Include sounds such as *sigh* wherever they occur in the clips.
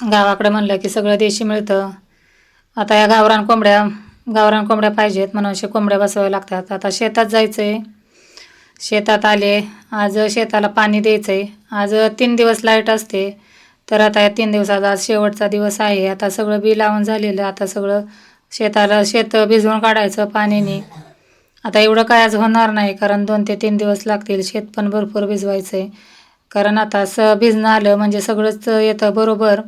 गावाकडे म्हणलं की सगळं देशी मिळतं. आता या गावरान कोंबड्या गावरान कोंबड्या पाहिजेत म्हणून असे कोंबड्या बसवाव्या लागतात. आता शेतात जायचं आहे शेतात आले आज शेताला पाणी द्यायचं आहे आज तीन दिवस लाइट असते. तर आता या तीन दिवसाचा आज शेवटचा दिवस आहे. आता सगळं बी लावून झालेलं. आता सगळं शेताला शेत भिजवून काढायचं पाण्याने आता एवढं काय आज होणार नाही कारण दोन ते तीन दिवस लागतील. शेत पण भरपूर भिजवायचं आहे कारण आता स भिजणं आलं म्हणजे सगळंच येतं बरोबर.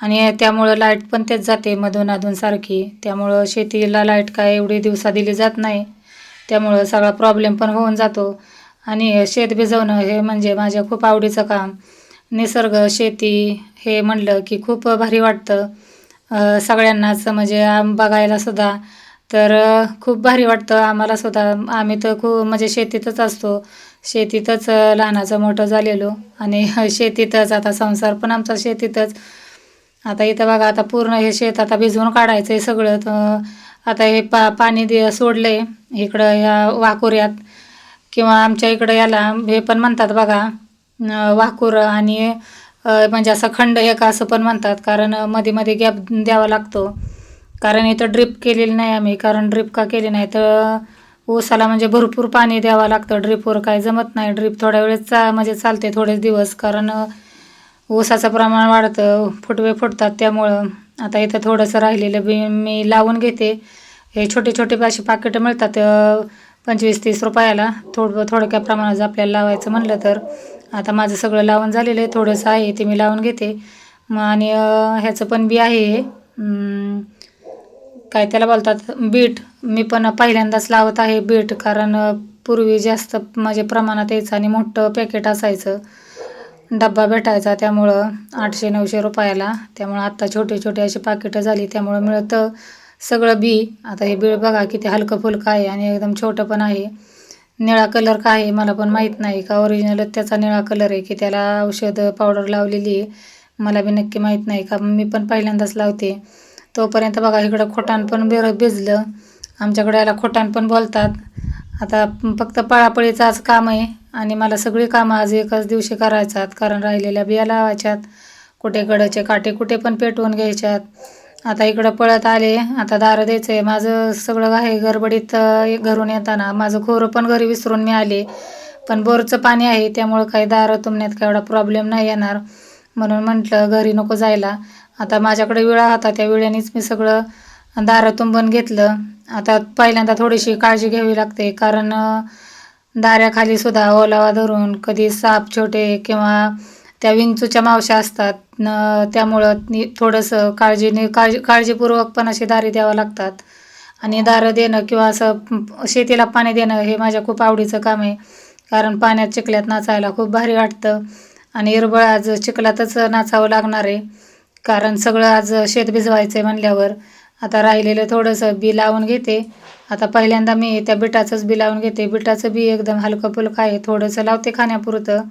आणि त्यामुळं लाइट पण तेच जाते मधून अधून सारखी. त्यामुळं शेतीला लाइट काय एवढी दिवसा दिली जात नाही. त्यामुळं सगळा प्रॉब्लेम पण होऊन जातो. आणि शेत भिजवणं हे म्हणजे माझ्या खूप आवडीचं काम. निसर्ग शेती हे म्हणलं की खूप भारी वाटतं. सगळ्यांनाच म्हणजे बघायलासुद्धा बघायला सुद्धा तर खूप भारी वाटतं आम्हाला स्वतः. आम्ही तर खूप म्हणजे शेतीतच असतो. शेतीतच लहानाचं मोठं झालेलो. आणि *laughs* शेतीतच आता संसार पण आमचा शेतीतच. आता इथं बघा आता पूर्ण हे शेत आता भिजवून काढायचं आहे सगळं. तर आता हे पा पाणी दे सोडलं आहे इकडं ह्या वाकुऱ्यात. किंवा आमच्या इकडं याला हे पण म्हणतात बघा वाकुरं वाकुर आणि म्हणजे असं खंड एक असं पण म्हणतात. कारण मध्ये मध्ये गॅप द्यावा लागतो. कारण इथं ड्रिप केलेली नाही आम्ही. कारण ड्रिप का केली नाही तर ऊसाला म्हणजे भरपूर पाणी द्यावं लागतं. ड्रिपवर काय जमत नाही. ड्रिप थोड्या वेळेस चा म्हणजे चालते थोडेच दिवस. कारण ऊसाचं प्रमाण वाढतं. फुटवे फुटतात त्यामुळं. आता इथं थोडंसं राहिलेलं बी मी लावून घेते. हे छोटे छोटे असे पाकिटं मिळतात पंचवीस तीस रुपयाला. थोडं थोडक्या प्रमाणात आपल्याला लावायचं म्हणलं तर. आता माझं सगळं लावून झालेलं आहे. थोडंसं आहे ते मी लावून घेते. मग आणि ह्याचं पण बी आहे हे. काय त्याला बोलतात बीट मी पण पहिल्यांदाच लावत आहे बीट कारण पूर्वी जास्त म्हणजे प्रमाणात यायचं आणि मोठं पॅकेट असायचं. डब्बा भेटायचा त्यामुळं आठशे नऊशे रुपयाला. त्यामुळं आत्ता छोटे छोटे अशी पाकिटं झाली त्यामुळं मिळतं सगळं बी. आता हे बीळ बघा किती हलकं फुलकं आहे आणि एकदम छोटं पण आहे. निळा कलर का आहे मला पण माहीत नाही का ओरिजिनलच त्याचा निळा कलर आहे की त्याला औषध पावडर लावलेली आहे. मला बी नक्की माहीत नाही का मी पण पहिल्यांदाच लावते. तोपर्यंत बघा इकडं खोटान पण बेर भिजलं. आमच्याकडे याला खोटान पण बोलतात. आता फक्त पळापळीचं आज काम आहे आणि मला सगळी कामं आज एकाच दिवशी करायच्यात. कारण राहिलेल्या बिया लावायच्यात. कुठे गडाचे काटे कुठे पण पेटवून घ्यायच्यात. आता इकडं पळत आले. आता दारं द्यायचं आहे माझं सगळं आहे गडबडीत घरून येताना. माझं खोरं पण घरी विसरून मी आले. पण बोरचं पाणी आहे त्यामुळं काही दारं तुमण्यात काय एवढा प्रॉब्लेम नाही येणार. म्हणून म्हटलं घरी नको जायला. आता माझ्याकडे विळा होता त्या विळ्यानेच मी सगळं दारं तुंबून घेतलं. आता पहिल्यांदा थोडीशी काळजी घ्यावी लागते कारण दाऱ्याखाली सुद्धा ओलावा धरून कधी साप छोटे किंवा त्या विंचूच्या मावश्या असतात न त्यामुळं नि- थोडंसं काळजीने काळजी काळजीपूर्वक पण अशी दारी द्यावं लागतात. आणि दारं देणं किंवा असं शेतीला पाणी देणं हे माझ्या खूप आवडीचं काम आहे कारण पाण्यात चिखल्यात नाचायला खूप भारी वाटतं. आणि इरबळ आज चिखलातच नाचावं लागणार आहे. कारण सगळं आज शेत भिजवायचं आहे म्हणल्यावर आता राहिलेलं थोडंसं बी लावून घेते. आता पहिल्यांदा मी त्या बिटाचंच बी लावून घेते. बिटाचं बी एकदम हलकं फुलकं आहे. थोडंसं लावते खाण्यापुरतं.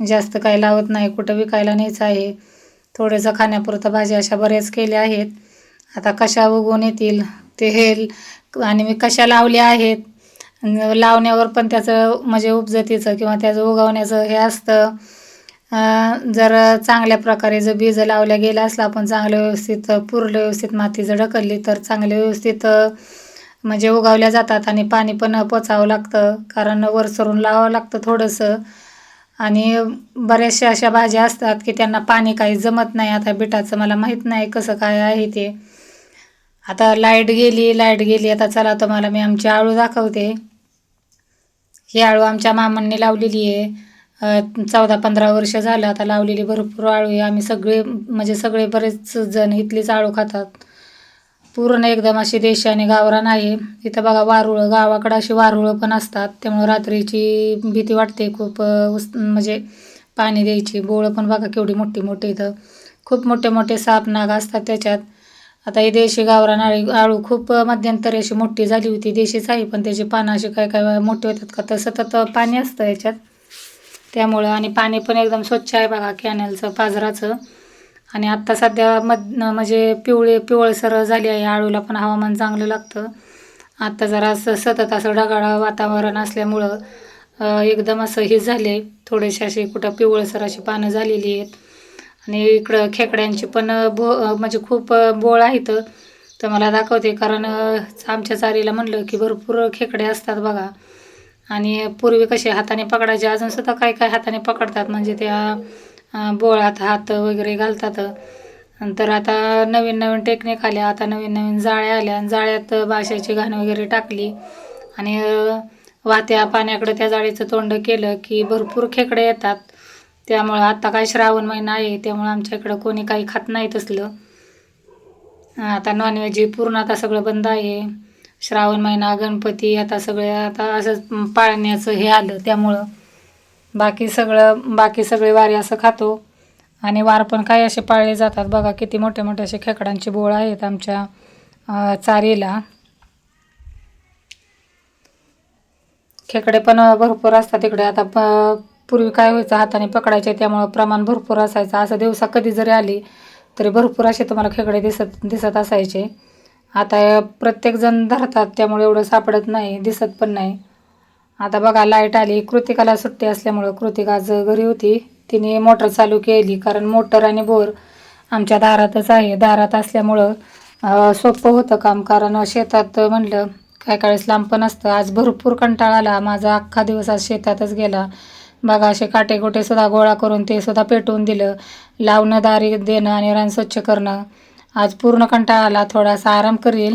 जास्त काही लावत नाही. कुठं विकायला न्यायचं आहे? थोडंसं खाण्यापुरतं भाज्या अशा बऱ्याच केल्या आहेत. आता कशा उगवून येतील? ते हे आणि मी कशा लावल्या आहेत? लावण्यावर पण त्याचं म्हणजे उपजतीचं किंवा त्याचं उगवण्याचं हे असतं. जर चांगल्या प्रकारे जर बीज लावल्या गेलं असलं आपण चांगलं व्यवस्थित पुरलं व्यवस्थित माती जर ढकलली तर चांगले व्यवस्थित म्हणजे उगवल्या जातात आणि पाणी पण पोचावं लागतं. कारण वर सरून लावावं लागतं थोडंसं. आणि बऱ्याचशा अशा भाज्या असतात की त्यांना पाणी काही जमत नाही. आता बिटाचं मला माहीत नाही कसं काय आहे ते. आता लाइट गेली लाइट गेली. आता चला तुम्हाला मी आमची आळू दाखवते. ही आळू आमच्या मामांनी लावलेली आहे. चौदा पंधरा वर्ष झालं आता लावलेली भरपूर आळू आहे. आम्ही सगळे म्हणजे सगळे बरेच जण इथलीच आळू खातात. पूर्ण एकदम अशी देशी आणि गावरान आहे. इथं बघा वारुळं गावाकडं अशी वारुळं पण असतात. त्यामुळं रात्रीची भीती वाटते. खूप उस म्हणजे पाणी द्यायची. बोळं पण बघा केवढी मोठी मोठी इथं. खूप मोठे मोठे साप नाग असतात त्याच्यात. आता ही देशी गावरान आळी आळू खूप मध्यंतरी अशी मोठी झाली होती. देशीच आहे पण त्याची पानं अशी काय काय मोठी होतात का? तर सतत पाणी असतं याच्यात. त्यामुळं आणि पाणी पण एकदम स्वच्छ आहे बघा कॅनलचं पाझराचं आणि आत्ता सध्या मध म्हणजे पिवळे पिवळसर झाली आहे आळूला पण हवामान चांगलं लागतं. आत्ता जरा असं सतत असं ढगाळ वातावरण असल्यामुळं एकदम असं हे झाले. थोडेसे असे कुठं पिवळसर अशी पानं झालेली आहेत. आणि इकडं खेकड्यांची पण बो म्हणजे खूप बोळ आहेत. तर मला दाखवते कारण आमच्या चारीला म्हणलं की भरपूर खेकडे असतात बघा. आणि पूर्वी कसे हाताने पकडायचे अजून सुद्धा काय काय हाताने पकडतात म्हणजे त्या बोळात हात वगैरे घालतात. नंतर आता नवीन नवीन टेक्निक आल्या आता नवीन नवीन जाळ्या आल्या आणि जाळ्यात बाशाची घाण वगैरे टाकली. आणि वाहत्या पाण्याकडे त्या जाळीचं तोंड केलं की भरपूर खेकडे येतात. त्यामुळं आता काय श्रावण महिना आहे त्यामुळं आमच्या इकडं कोणी काही खात नाही तसलं. आता नॉनव्हेज पूर्ण आता सगळं बंद आहे. श्रावण महिना गणपती आता सगळे आता असंच पाळण्याचं हे आलं त्यामुळं. बाकी सगळं बाकी सगळे वारे असं खातो. आणि वार पण काय असे पाळले जातात बघा किती मोठे मोठे असे खेकडांचे बोळ आहेत आमच्या चारीला. खेकडे पण भरपूर असतात इकडे. आता प पूर्वी काय व्हायचं हाताने पकडायचे त्यामुळं प्रमाण भरपूर असायचं. असं दिवसा कधी जरी आली तरी भरपूर असे तुम्हाला खेकडे दिसत दिसत असायचे. आता प्रत्येकजण धरतात त्यामुळे एवढं सापडत नाही दिसत पण नाही. आता बघा लाइट आली कृतिकाला सुट्टी असल्यामुळं कृतिका आज घरी होती. तिने मोटर चालू केली कारण मोटर आणि बोर आमच्या दारातच आहे. दारात असल्यामुळं सोपं होतं काम कारण शेतात म्हणलं काय काळेस लांब पण असतं. आज भरपूर कंटाळा आला. माझा अख्खा दिवस आज शेतातच गेला. बघा असे काटेकोटेसुद्धा सुद्धा गोळा करून ते सुद्धा पेटवून दिलं. लावणं दारी देणं आणि रान स्वच्छ करणं. आज पूर्ण कंटाळा आला थोडासा आराम करील.